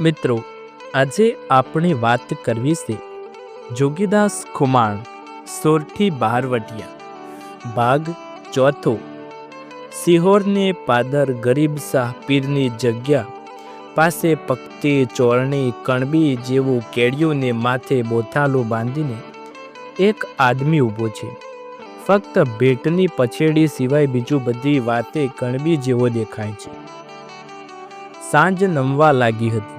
મિત્રો, આજે આપણે વાત કરવી છે જોગીદાસ ખુમાણ, સોરઠી બહારવટિયા ભાગ ચોથો. સિહોરને પાદર ગરીબ શાહ પીરની જગ્યા, પાસે પક્તિ ચોરણી કણબી જેવું કેડિયુંને માથે બોથાલું બાંધીને એક આદમી ઊભો છે. ફક્ત ભેટની પછેડી સિવાય બીજું બધી વાતે કણબી જેવો દેખાય છે. સાંજ નમવા લાગી હતી.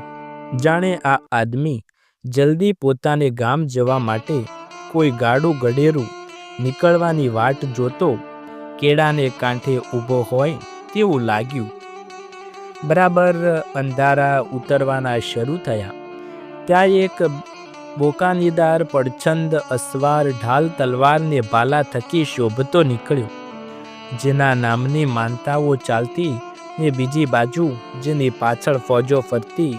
જાણે આ આદમી જલ્દી પોતાને ગામ જવા માટે કોઈ ગાડું ગડેરું નીકળવાની વાટ જોતો કેળાને કાંઠે ઊભો હોય તેવું લાગ્યું. બરાબર અંધારા ઉતરવાના શરૂ થયા. ત્યાં એક બોકાનીદાર પડછંદ અસવાર ઢાલ તલવારને ભાલા થકી શોભતો નીકળ્યો, જેના નામની માનતાઓ ચાલતી ને બીજી બાજુ જેની પાછળ ફોજો ફરતી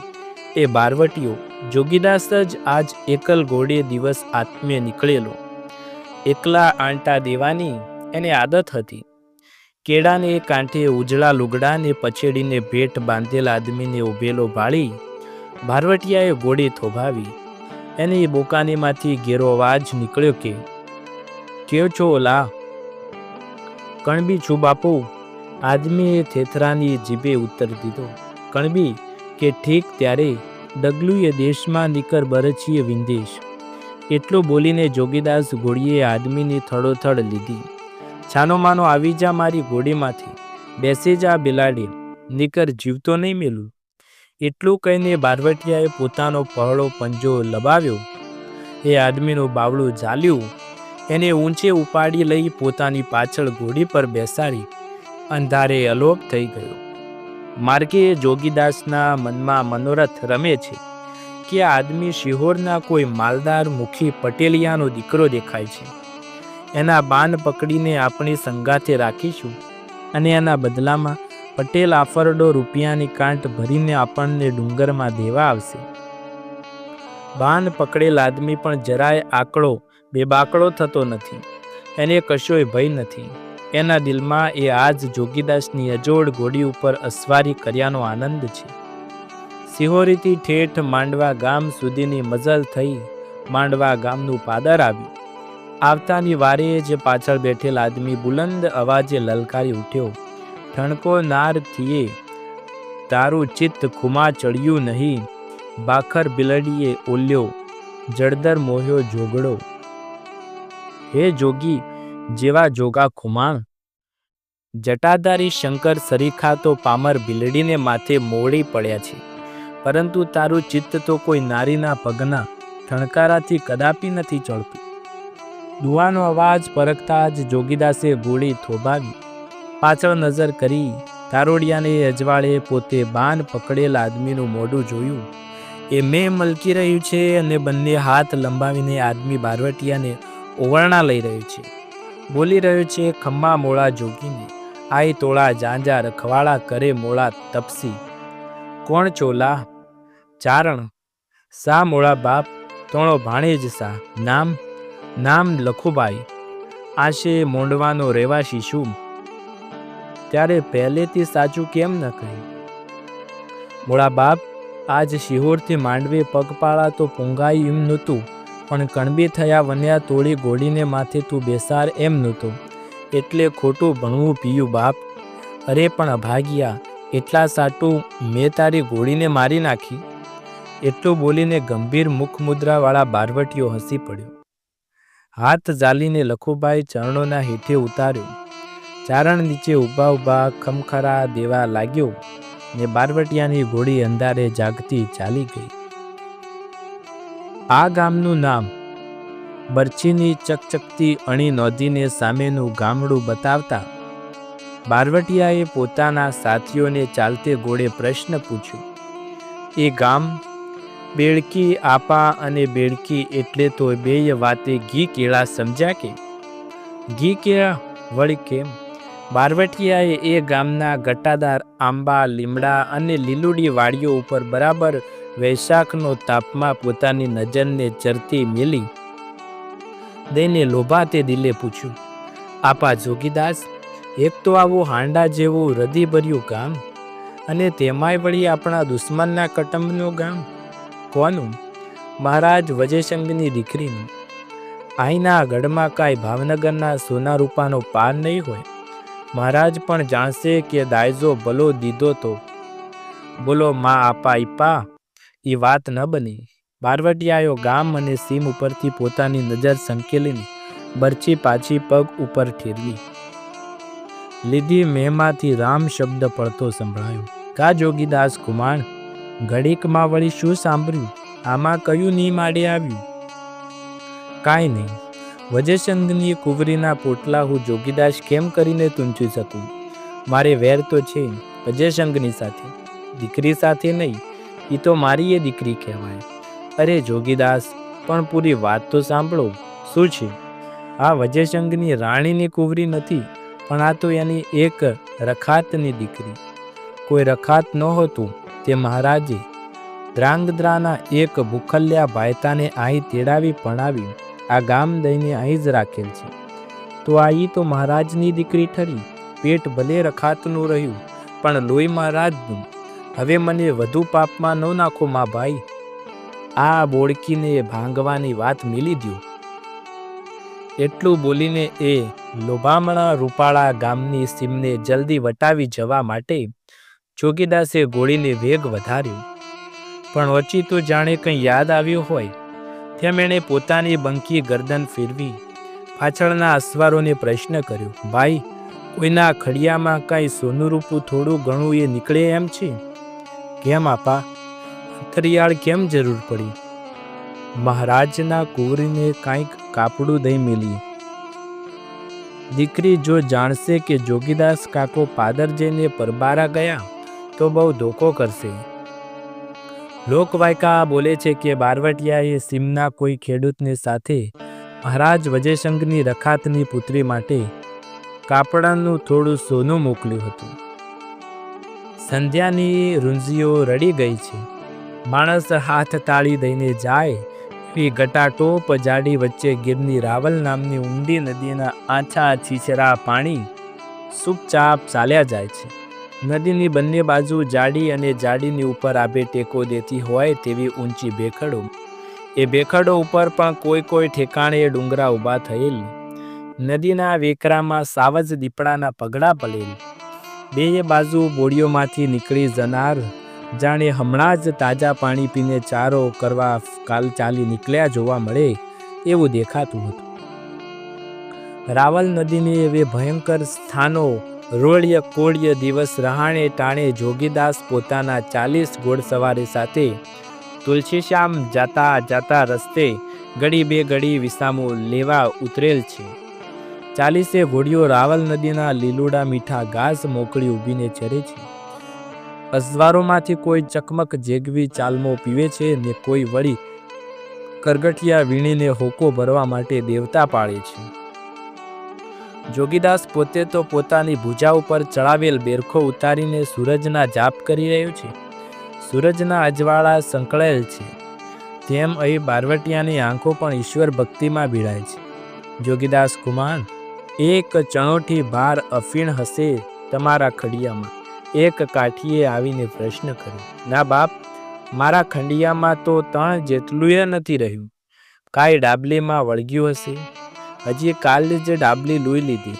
એ બારવટીઓ જોગીદાસ જ આજ એકલ ઘોડે દિવસ આત્મે નીકળેલો. એકલા આંટા દેવાની એને આદત હતી. કેળાને કાંઠે ઉજળા લુગડાને પછેડીને ભેટ બાંધેલા આદમીને ઉભેલો ભાળી ભારવટિયાએ ઘોડી થોભાવી. એની બોકાનીમાંથી ઘેરો અવાજ નીકળ્યો કે, કેવ છો ઓલા? કણબી છું બાપુ. આદમીએ થેથરાની જીભે ઉત્તર દીધો, કણબી કે ઠીક ત્યારે ડગલુએ દેશમાં નીકર બરછીએ વિંદેશ. એટલું બોલીને જોગીદાસ ઘોડીએ આદમીની થડોથડ લીધી. છાનો માનો, આવી જા મારી ઘોડીમાંથી બેસી જા બિલાડી. નીકર જીવતો નહીં મેલું. એટલું કહીને બારવટિયાએ પોતાનો પહળો પંજો લબાવ્યો. એ આદમીનું બાવળું ઝાલ્યું. એને ઊંચે ઉપાડી લઈ પોતાની પાછળ ઘોડી પર બેસાડી. અંધારે અલોપ થઈ ગયો. માર્ગે જોગીદાસના મનમાં મનોરથ રમે છે કે આદમી શિહોરના કોઈ માલદાર મુખી પટેલિયાનો દીકરો દેખાય છે. એના બાન પકડીને આપણી સંગાથે રાખીશું અને એના બદલામાં પટેલ આફરડો રૂપિયાની કાંટ ભરીને આપણને ડુંગરમાં દેવા આવશે. બાન પકડેલ આદમી પણ જરાય આકડો બેબાકડો થતો નથી. એને કશોય ભય નથી. એના દિલમાં એ આજ જોગીદાસની અજોડ ઘોડી ઉપર અસવારી કર્યાનો આનંદ છે. સિહોરીથી ઠેઠ માંડવા ગામ સુધીની મઝલ થઈ માંડવા ગામનું પાદર આવ્યું. આવતાની વારે જ પાછળ બેઠેલ આદમી બુલંદ અવાજે લલકારી ઉઠ્યો. ઠણકો નાર થીએ તારું ચિત્ત ખુમા ચડ્યું નહીં. બાખર બિલડીએ ઓલ્યો, જળદર મોહ્યો જોગડો હે જોગી જેવા જોગા ખુમાણ. જટાધારી શંકર સરીખા તો પામર બિલડીને માથે મોડી પડ્યા છે. પરંતુ તારું ચિત્ત તો કોઈ નારીના પગના ઠણકારાથી કદાપી નથી ચડતું. દુવાનો અવાજ પરખતા જ જોગીદાસે ગોળી થોભાવી. પાછળ નજર કરી તારોડિયાને અજવાળે પોતે બાન પકડેલ આદમીનું મોઢું જોયું. એ મેં મલકી રહ્યું છે અને બંને હાથ લંબાવીને આદમી બારવટિયાને ઓવરણા લઈ રહ્યું છે. બોલી રહ્યો છે, ખમ્મા મોળા જોગીને, આઈ તોળા જાંજા રખવાળા કરે મોળા તપસી. કોણ ચોલા? ચારણ? સા મોળા બાપ? તોણો ભાણેજ સા. નામ? નામ લખુભાઈ આશે મોંડવાનો રહેવાશી શું? ત્યારે પહેલેથી સાચું કેમ ન કહ્યું મોળા બાપ, આજ શિહોરથી માંડવે પગપાળા તો પૂંગાઈ એમ નહોતું. પણ કણબી થયા વન્યા તોડી ગોળીને માથે તું બેસાર એમ નહોતો. એટલે ખોટું ભણવું પીયું બાપ. અરે પણ અભાગ્યા, એટલા સાટું મેં તારી ગોળીને મારી નાખી. એટલું બોલીને ગંભીર મુખમુદ્રાવાળા બારવટીઓ હસી પડ્યો. હાથ ઝાલીને લખુભાઈ ચરણોના હેઠે ઉતાર્યો. ચારણ નીચે ઊભા ઊભા ખમખરા દેવા લાગ્યો ને બારવટિયાની ઘોડી અંધારે જાગતી ચાલી ગઈ. આ ગામનું નામ બરછીની ચકચકતી અણી નોંધીને સામેનું ગામડું બતાવતા બારવટિયાએ પોતાના સાથીઓને ચાલતે ગોળે પ્રશ્ન પૂછ્યો. એ ગામ બેડકી આપા અને બેડકી એટલે તો બેય વાતે ઘી કેળા સમજ્યા કે? ઘી કેળા? વળી કેમ? બારવટિયાએ એ ગામના ગટાદાર આંબા, લીમડા અને લીલુડી વાડીઓ ઉપર બરાબર વૈશાખનો તાપમાં પોતાની નજરને ચરતી મેલી. દઈને લોભાતે દિલે પૂછ્યું, આપા જોગીદાસ, એક તો આવું હાંડા જેવું હૃદયભર્યું ગામ અને તેમાંય વળી આપણા દુશ્મનના કટંબનું ગામ? કોનું? મહારાજ વજયશંગની દીકરીનું. અહીંના ગઢમાં કાંઈ ભાવનગરના સોના રૂપાનો પાર નહીં હોય? મહારાજ પણ જાણશે કે દાયજો ભલો દીધો તો. બોલો, માં આપા ઈપા એ વાત ન બની. બારવટિયાયો ગામ અને સીમ ઉપરથી પોતાની નજર સંકેલીને બરછી પાછી પગ ઉપર ઠેરવી. લીધી મેમાંથી રામ શબ્દ પડતો સંભળાયો. કા જોગીદાસ કુમાર ઘડીકમાં વળી શું સાંભળ્યું? આમાં કયું ની માડે આવ્યું? કાંઈ નહીં. વજયસંઘની કુંવરીના પોટલા હું જોગીદાસ કેમ કરીને તૂંચી શકું? મારે વેર તો છે વજયશંકની સાથે. દીકરી સાથે નહીં. એ તો મારી એ દીકરી કહેવાય. અરે જોગીદાસ, પણ પૂરી વાત તો સાંભળો. શું છે? આ વજયશંકની રાણીની કુંવરી નથી, પણ આ તો એની એક રખાતની દીકરી. કોઈ રખાત નહોતું તે મહારાજે. દ્રાંગદ્રાના એક ભૂખલ્યા ભાયતાને અહીં તેડાવી ભણાવી આ ગામ દઈને અહીં જ રાખેલ છે. તો આ ઈ તો મહારાજની દીકરી ઠરી, પેટ ભલે રખાતનું રહ્યું, પણ લોહી મહારાજનું હવે મને વધુ પાપમાં ન નાખો, મા ભાઈ. આ બોળકીને ભાંગવાની વાત મિલી દ્યો. એટલું બોલીને એ લોભામણા રૂપાળા ગામની સીમને જલ્દી વટાવી જવા માટે જોગીદાસે ગોળીને વેગ વધાર્યો. પણ ઓચિતું જાણે કંઈ યાદ આવ્યું હોય. તેમ એણે પોતાની બંકી ગરદન ફેરવી પાછળના અસવારોને પ્રશ્ન કર્યો, ભાઈ, કોઈના ખડિયામાં કાંઈ સોનું રૂપું થોડું ઘણું એ નીકળે એમ છે? કેમ આપા? અંતરિયાળ કેમ જરૂર પડી? મહારાજના કુંવરીને કાંઈક કાપડું દઈ મેલી દીકરી જો જાણશે કે જોગીદાસ કાકો પાદર જઈને પરબારા ગયા, તો બહુ ધોકો કરશે. લોકવાયકા બોલે છે કે બારવટિયાએ સીમના કોઈ ખેડૂતને સાથે મહારાજ વજયશંકની રખાતની પુત્રી માટે કાપડાનું થોડું સોનું મોકલ્યું હતું. સંધ્યાની રૂંઝીઓ રડી ગઈ છે. માણસ હાથ તાળી દઈને જાય, એવી ગટાટોપ જાડી વચ્ચે ગીરની રાવલ નામની ઊંડી નદીના આછા છીછરા પાણી ચૂપચાપ ચાલ્યા જાય છે. નદીની બંને બાજુ જાડી અને જાડીની ઉપર આભે ટેકો દેતી હોય તેવી ઊંચી ભેખડો. એ ભેખડો ઉપર પણ કોઈ કોઈ ઠેકાણે ડુંગરા ઊભા થયેલ. નદીના વેકરામાં સાવજ દીપડાના પગડા પડેલ બે બાજુ બોડીઓમાંથી નીકળી જનાર. જાણે હમણાં જ તાજા પાણી પીને ચારો કરવા કાલ ચાલી નીકળ્યા જોવા મળે એવું દેખાતું હતું. રાવલ નદીની એવી ભયંકર સ્થાનો, રોળ્ય કોળ્ય દિવસ રહાણે ટાણે જોગીદાસ પોતાના ચાલીસ ઘોડસવારી સાથે તુલસીશ્યામ જાતા જાતા રસ્તે ગળી બે ગડી વિસામો લેવા ઉતરેલ છે. ચાલીસે ઘોડીઓ રાવલ નદીના લીલુડા મીઠા ઘાસ મોકળી ઊભીને ચરે છે. અજવારોમાંથી કોઈ ચકમક જેગવી ચાલમો પીવે છે ને કોઈ વળી કરગઠિયા વીણીને હોકો ભરવા માટે દેવતા પાળે છે. જોગીદાસ પોતે તો પોતાની ભુજા ઉપર ચડાવેલ બેરખો ઉતારીને સૂરજના જાપ કરી રહ્યો છે. સૂરજના અજવાળા સંકળાયેલ છે. તેમ અહીં બારવટિયાની આંખો પણ ઈશ્વર ભક્તિમાં ભીડાય છે. જોગીદાસ કુમાર એક ચણોઠી ભાર અફીણ હશે તમારા ખડિયામાં. એક કાઠીએ આવીને પ્રશ્ન કર્યો, ના બાપ, મારા ખંડિયામાં તો તણ જેટલુંય નથી રહ્યું. કાંઈ ડાબલીમાં વળગ્યું હશે? હજી કાલે જ ડાબલી લોહી લીધી.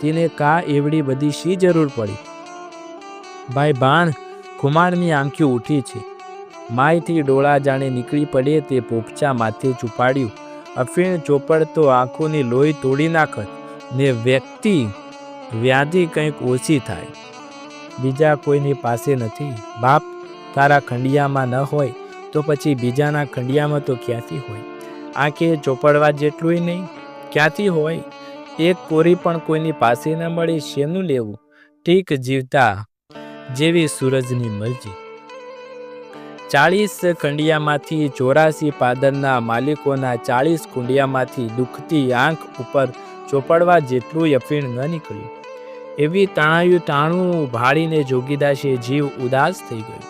તેને કા એવડી બધી શી જરૂર પડી? ભાઈ ભાણ કુમારની આંખી ઉઠી છે. માયથી ડોળા જાણે નીકળી પડે તે પોપચા માથે છુપાડ્યું. અફીણ ચોપડ તો આંખોની લોહી તોડી નાખત. ને વ્યક્તિ વ્યાધિ કંઈક ઓછી થાય. બીજા કોઈની પાસે નથી. બાપ તારા ખંડિયામાં ન હોય તો પછી બીજાના ખંડિયામાં તો ક્યાંથી હોય? આંખે ચોપડવા જેટલું નહીં. ક્યાંથી હોય? એક કોરી પણ કોઈની પાસે ન મળી શેનું લેવું? ઠીક જીવતા જેવી સૂરજની મરજી. ચાળીસ ખંડિયામાંથી ચોરાસી પાદરના માલિકોના ચાળીસ કુંડિયામાંથી દુખતી આંખ ઉપર ચોપડવા જેટલું યફીણ ન નીકળ્યું. એવી તાણાયું તાણું ભાળીને જોગીદાસે જીવ ઉદાસ થઈ ગયો.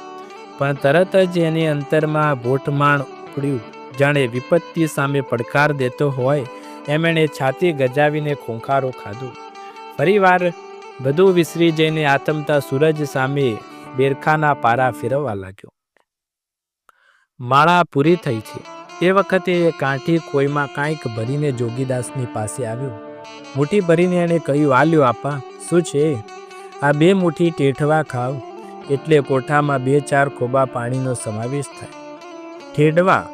પણ તરત જ એની અંતરમાં ભોટમાણ ઉપડ્યું. જાણે વિપત્તિ સામે પડકાર દેતો હોય એમ એણે છાતી ગજાવીને ખોંખારો ખાધો. ફરીવાર બધું વિસરી જઈને આતમતા સૂરજ સામે બેરખાના પારા ફેરવવા લાગ્યો. માળા પૂરી થઈ છે. એ વખતે એ કાંઠી કોઈમાં કાંઈક ભરીને જોગીદાસની પાસે આવ્યો. મુઠ્ઠી ભરીને એણે કહ્યું, આલ્યો આપા, શું છે? આ બે મુઠ્ઠી ટેઠવા ખાવ. એટલે કોઠામાં બે ચાર ખોબા પાણીનો સમાવેશ થાય. ઠેડવા.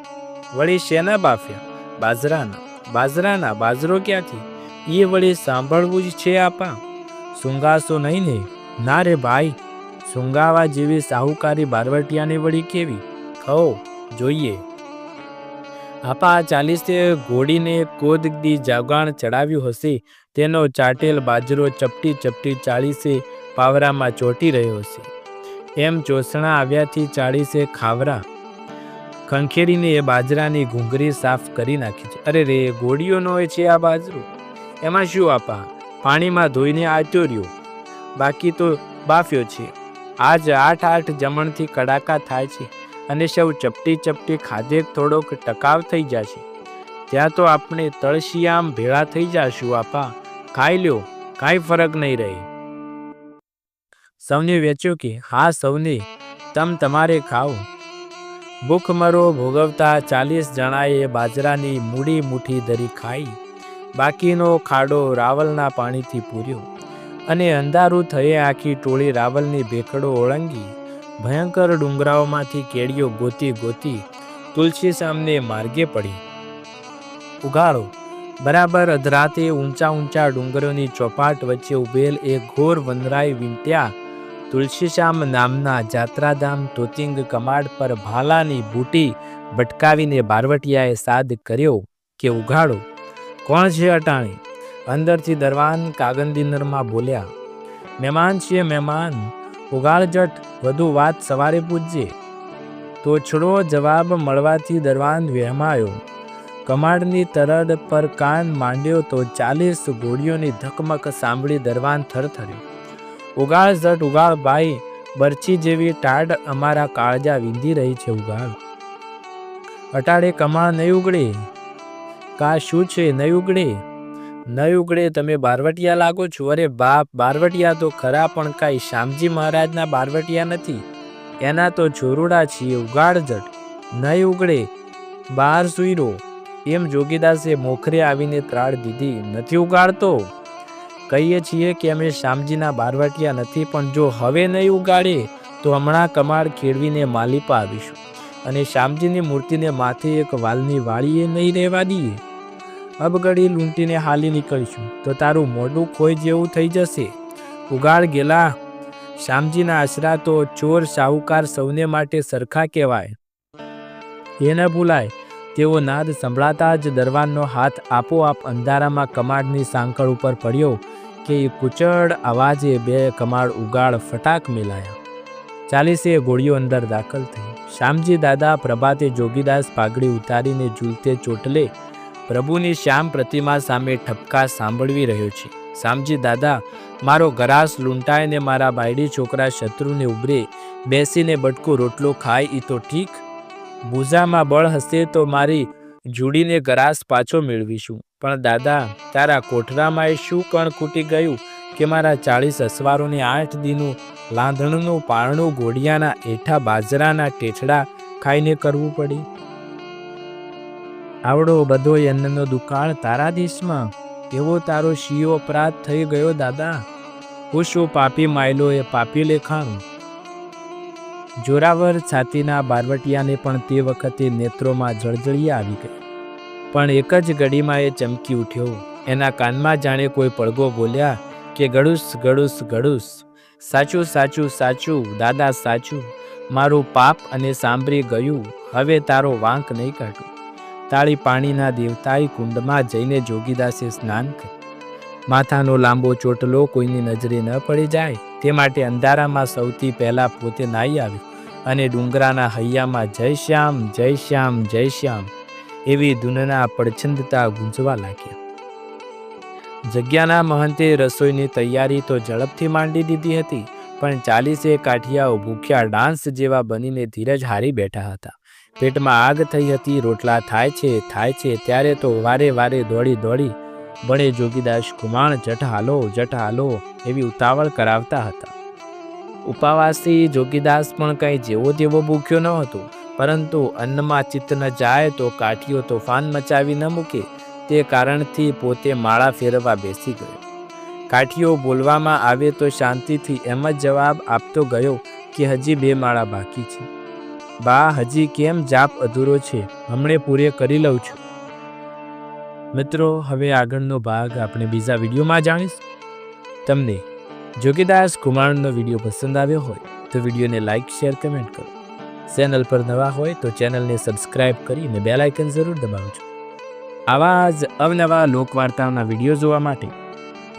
વળી શેના બાફ્યા? બાજરાના. બાજરાના બાજરો ક્યાંથી? એ વળી સાંભળવું જ છે આપા. સુંગાશો નહીં ને? ના રે ભાઈ. સુંગાવા જેવી સાહુકારી બારવટિયાની વળી કેવી? ખો જોઈએ. આપા ચાલીસે ઘોડીને કોદદી જાગાણ ચડાવ્યું હશે. તેનો ચાટેલ બાજરો ચપટી ચપટી ચાળીસે પાવરામાં ચોંટી રહ્યો હશે. એમ ચોસણા આવ્યાથી ચાળીસે ખાવરા. ખંખેરીને એ બાજરાની ઘૂંઘરી સાફ કરી નાખી છે. અરે રે ગોળીઓનો હોય છે આ બાજરો. એમાં શું આપા? પાણીમાં ધોઈને આટ્યો રહ્યો બાકી તો બાફ્યો છે. આજ આઠ આઠ જમણથી કડાકા થાય છે. અને સૌ ચપટી ચપટી ખાધે થોડોક ટકાવ થઈ જશે. ત્યાં તો આપણે તળશિયામ ભેળા થઈ જાશું, આપા. ખાઈ લ્યો, કાંઈ ફરક નહીં રહે. સૌને વેચ્યો કે, હા, સૌને, તમ તમારે ખાઓ. ભૂખમરો ભોગવતા ચાલીસ જણાએ બાજરાની મૂડી મુઠ્ઠી ધરી ખાઈ. બાકીનો ખાડો રાવલના પાણીથી પૂર્યો અને અંધારું થયે આખી ટોળી રાવલની ભેખડો ઓળંગી. ભયંકર ડુંગરાઓમાંથી કેડીઓ ગોતી ગોતી તુલસી સામને માર્ગે પડી. ઉઘાડો બરાબર અધરાતે ઊંચા ઊંચા ડુંગરોની ચોપાટ વચ્ચે ઉભેલ એ ઘોર વનરાય વીંટ્યા. તુલસીશ્યામ નામના જાત્રાધામ તોતિંગ કમાડ પર ભાલાની બૂટી ભટકાવીને બારવટિયાએ સાદ કર્યો કે ઉઘાડો કોણ છે અટાણી? અંદરથી દરવાન કાગંદીનરમાં બોલ્યા. મહેમાન છીએ મહેમાન. ઉગાડ જટ, વધુ વાત સવારે પૂછજે. તોછડો જવાબ મળવાથી દરવાન વહેમાયો કમાડની તરડ પર કાન માંડ્યો તો ચાલીસ ગોળીઓની ધકમક સાંભળી દરવાન થરથર્યો. ઉગાળ ઝટ ઉગાળ ભાઈ, બરછી જેવી ટાઢ અમારા કાળજા વિંધી રહી છે ઉગાડ અટાડે કમાળ નહીં ઉગડે કા શું છે નહીં ઉગડે નહીં ઉગડે તમે બારવટિયા લાગો છો. અરે બાપ, બારવટિયા તો ખરા, પણ કાંઈ શ્યામજી મહારાજના બારવટિયા નથી. એના તો જોરુડા છીએ, ઉગાડ નહીં ઉગડે બહાર સુઈરો. એમ જોગીદાસે મોખરે આવીને ત્રાળ દીધી. નથી ઉગાડતો? કહીએ છીએ કે અમે શ્યામજીના બારવટિયા નથી, પણ જો હવે નહીં ઉગાડે, તો હમણાં કમાડ ખેડવીને માલિપા આવીશું. અને શામજીની મૂર્તિને માથે એક વાલની વાળીએ નહીં રહેવા દઈએ. અબગડી લૂંટીને હાલી નીકળીશું. તો તારું મોઢું ખોઈ જેવું થઈ જશે. ઉગાડ ગેલા. શ્યામજીના આશરા તો ચોર સાહુકાર સૌને માટે સરખા કહેવાય. એ ન ભૂલાય. તેઓ નાદ સંભળાતા જ દરવાનનો હાથ આપોઆપ અંધારામાં કમાડની સાંકળ ઉપર પડ્યો કે એ કુચડ અવાજે બે કમાડ ઉગાડ ફટાક મેલાયા. ચાલીસે ગોળીઓ અંદર દાખલ થઈ. શ્યામજી દાદા પ્રભાતે જોગીદાસ પાઘડી ઉતારીને ઝૂલતે ચોટલે પ્રભુની શ્યામ પ્રતિમા સામે ઠપકા સાંભળવી રહ્યો છે. શામજી દાદા, મારો ગરાસ લૂંટાય ને મારા બાયડી છોકરા શત્રુને ઉભરે, બેસીને બટકો રોટલો ખાય એ તો ઠીક? ભૂજામાં બળ હશે તો મારી જુડીને ગરાસ પાછો મેળવીશું. પણ દાદા, તારા કોઠરામાં એ શું કણ ખૂટી ગયું કે મારા ચાળીસ અસવારોને આઠ દીનું લાંધણનું પારણું ઘોડિયાના એઠા બાજરાના ટેઠડા ખાઈને કરવું પડી? આવડો બધો અન્નનો દુકાળ તારા દેશમાં. એવો તારો શિયો અપરાધ થઈ ગયો દાદા. હું પાપી માયલો એ પાપી લેખાણું? જોરાવર છાતીના બારવટિયાને પણ તે વખતે નેત્રોમાં જળજળી આવી ગઈ. પણ એક જ ઘડીમાં એ ચમકી ઉઠ્યો. એના કાનમાં જાણે કોઈ પડગો બોલ્યા કે ગળુસ ગળુસ ગળુસ. સાચું સાચું સાચું, દાદા સાચું. મારું પાપ અને સાંભળી ગયું. હવે તારો વાંક નહીં કાઢું. તાળી પાણીના દેવતાએ કુંડમાં જઈને જોગીદાસે સ્નાન કર્યું. માથાનો લાંબો ચોટલો કોઈની નજરે ન પડી જાય, તે માટે અંધારામાં સૌથી પહેલા પોતે નાહી આવ્યો અને ડુંગરાના હૈયામાં જય શ્યામ જય શ્યામ જય શ્યામ એવી ધૂનના પડછંદતા ગુંજવા લાગ્યા. જગ્યાના મહંતે રસોઈની તૈયારી તો ઝડપથી માંડી દીધી હતી, પણ ચાલીસે કાઠિયાઓ ભૂખ્યા ડાન્સ જેવા બનીને ધીરજ હારી બેઠા હતા. પેટમાં આગ થઈ હતી, રોટલા થાય છે થાય છે, ત્યારે તો વારે વારે દોડી દોડી બળે જોગીદાસ કુમાણ જટ હાલો જટ હાલો, એવી ઉતાવળ કરાવતા હતા. ઉપવાસી જોગીદાસ પણ કંઈ જેવો તેવો ભૂખ્યો ન હતો, પરંતુ અન્નમાં ચિત્ત ન જાય તો કાઠીઓ તોફાન મચાવી ન મૂકે, તે કારણથી પોતે માળા ફેરવવા બેસી ગયો. કાઠીઓ બોલવામાં આવે તો શાંતિથી એમ જ જવાબ આપતો ગયો કે હજી બે માળા બાકી છે. બા, હજી કેમ જાપ અધૂરો છે? હમણે પૂરે કરી લઉં છું. મિત્રો, હવે આગળનો ભાગ આપણે બીજા વિડીયોમાં જાણીશું. તમને જોગીદાસ કુમારનો વીડિયો પસંદ આવ્યો હોય, તો વિડીયોને લાઇક શેર, કમેન્ટ કરો. ચેનલ પર નવા હોય, તો ચેનલને સબસ્ક્રાઇબ કરીને બેલ આઇકન જરૂર દબાવજો. આવા જ અવનવા લોકવાર્તાઓના વીડિયો જોવા માટે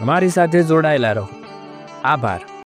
અમારી સાથે જોડાયેલા રહો. આભાર.